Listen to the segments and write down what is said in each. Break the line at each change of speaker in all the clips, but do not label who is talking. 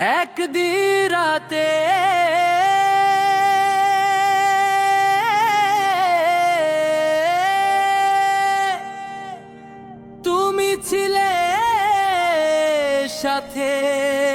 এক রাতে তুমি ছিলে সাথে।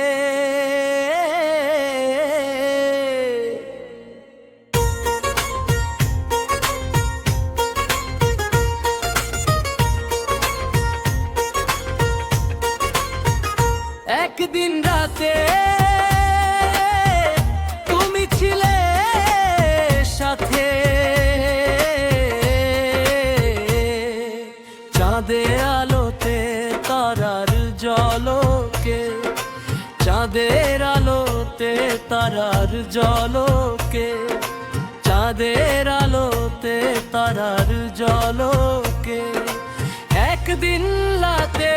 ফোটে তারার জলকে চাঁদের আলোতে তারার জলকে একদিন লাতে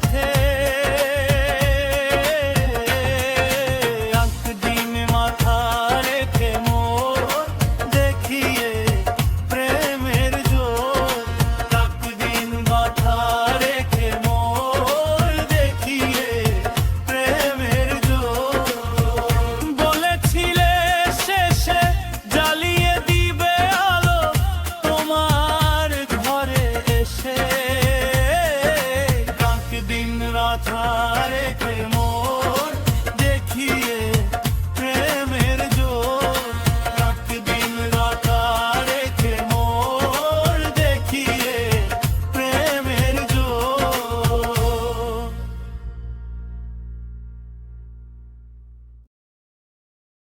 সাথে রাধারে প্রেমো